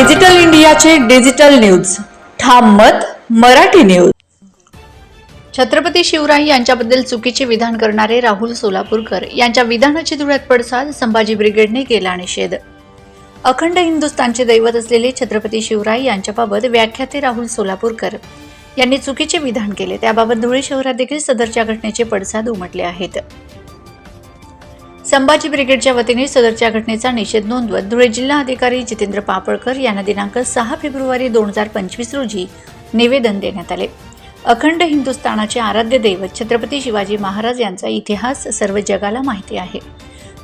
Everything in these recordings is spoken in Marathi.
डिजिटल इंडियाचे डिजिटल न्यूज. ठाम मत मराठी न्यूज. छत्रपती शिवराय यांच्याबद्दल चुकीचे विधान करणारे राहुल सोलापूरकर यांच्या विधानाची धुळ्यात पडसाद संभाजी ब्रिगेडने केला निषेध. अखंड हिंदुस्थानचे दैवत असलेले छत्रपती शिवराय यांच्याबाबत व्याख्याते राहुल सोलापूरकर यांनी चुकीचे विधान केले. त्याबाबत धुळे शहरात देखील सदरच्या घटनेचे पडसाद उमटले आहेत. संभाजी ब्रिगेडच्या वतीने सदरच्या घटनेचा निषेध नोंदवत धुळे जिल्हा अधिकारी जितेंद्र पापळकर यांना दिनांक सहा फेब्रुवारी दोन हजार पंचवीस रोजी निवेदन देण्यात आले. अखंड हिंदुस्थानाचे आराध्य दैवत छत्रपती शिवाजी महाराज यांचा इतिहास सर्व जगाला माहिती आहे.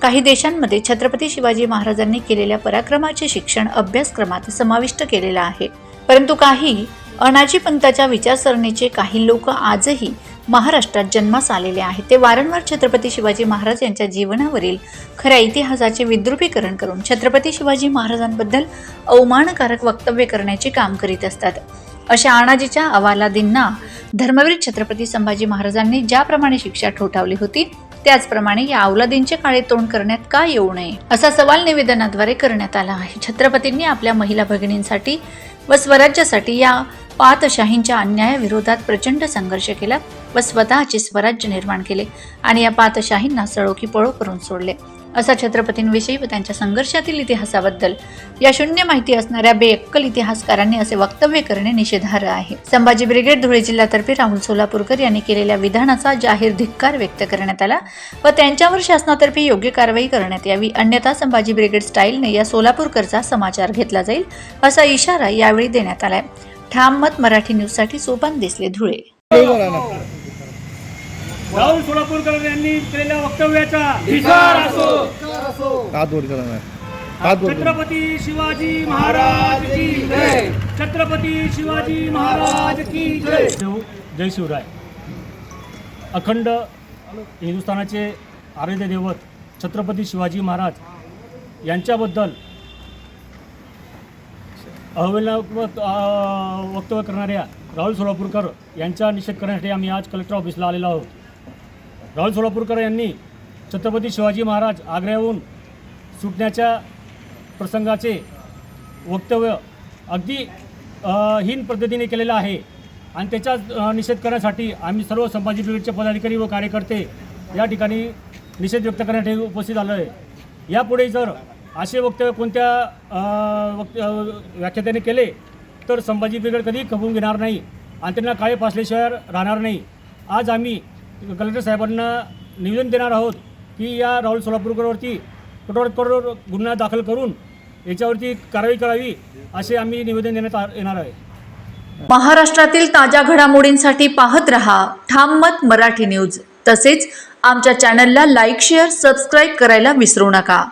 काही देशांमध्ये छत्रपती शिवाजी महाराजांनी केलेल्या पराक्रमाचे शिक्षण अभ्यासक्रमात समाविष्ट केलेलं आहे. परंतु काही अनाजी पंताच्या विचारसरणीचे काही लोक आजही महाराष्ट्रात जन्मास आलेले आहेत. ते वारंवार छत्रपती शिवाजी महाराज यांच्या जीवनावरील खऱ्या इतिहासाचे विद्रुपीकरण करून छत्रपती शिवाजी महाराजांबद्दल अवमानकारक वक्तव्य करण्याचे काम करीत असतात. अशा अनाजीच्या अवालादींना धर्मवीर छत्रपती संभाजी महाराजांनी ज्याप्रमाणे शिक्षा ठोठावली होती त्याचप्रमाणे या अवलादींचे काळे तोंड करण्यात का येऊ नये? असा सवाल निवेदनाद्वारे करण्यात आला आहे. छत्रपतींनी आपल्या महिला भगिनींसाठी व स्वराज्यासाठी या पातशाहींच्या अन्यायाविरोधात प्रचंड संघर्ष केला व स्वतःचे स्वराज्य निर्माण केले आणि या पातशाहींना सळोखी पळो करून सोडले. असा छत्रपतींविषयी व त्यांच्या संघर्षातील इतिहासाबद्दल या शून्य माहिती असणाऱ्या बेअक्कल इतिहासकारांनी असे वक्तव्य करणे निषेधार्ह आहे. संभाजी ब्रिगेड धुळे जिल्ह्यातर्फे राहुल सोलापूरकर यांनी केलेल्या विधानाचा जाहीर धिक्कार व्यक्त करण्यात आला व त्यांच्यावर शासनातर्फे योग्य कारवाई करण्यात यावी. अन्यथा संभाजी ब्रिगेड स्टाईलने या सोलापूरकरचा समाचार घेतला जाईल असा इशारा यावेळी देण्यात आलाय. ठाम मत मराठी न्यूजसाठी सोपान दिसले धुळे. राहुल सोलापूरकर यांनी केलेल्या वक्तव्याचा विचार छत्रपती शिवाजी महाराज की जय. छत्रपती शिवाजी महाराज की जय. जय शिवराय. अखंड हिंदुस्थानाचे आराध्य दैवत छत्रपती शिवाजी महाराज यांच्याबद्दल अहवालात्मक वक्तव्य करणाऱ्या राहुल सोलापूरकर यांचा निषेध करण्यासाठी आम्ही आज कलेक्टर ऑफिसला आलेलो आहोत. राहुल सोलापूरकर यांनी छत्रपती शिवाजी महाराज आग्र्याहून सुटण्याच्या प्रसंगाचे वक्तव्य अगदी हीन पद्धतीने केलेलं आहे आणि त्याचा निषेध करण्यासाठी आम्ही सर्व संभाजी ब्रिगेडचे पदाधिकारी व कार्यकर्ते या ठिकाणी निषेध व्यक्त करण्यासाठी उपस्थित आलो आहे यापुढे जर असे वक्तव्य कोणत्या वक्त व्याख्यात्याने केले तर संभाजी ब्रिगेड कधी खपवून घेणार नाही. आणि त्यांना काळे फासल्याशिवाय राहणार नाही. आज आम्ही कलेक्टर साहेबांना निवेदन देणार आहोत की या राहुल सोलापूरकरवरती कठोर कठोर गुन्हा दाखल करून याच्यावरती कारवाई करावी असे आम्ही निवेदन देण्यात आ- येणार आहे. महाराष्ट्रातील ताज्या घडामोडींसाठी पाहत रहा ठाम मत मराठी न्यूज. तसेच आमच्या चॅनलला लाईक शेअर सबस्क्राईब करायला विसरू नका.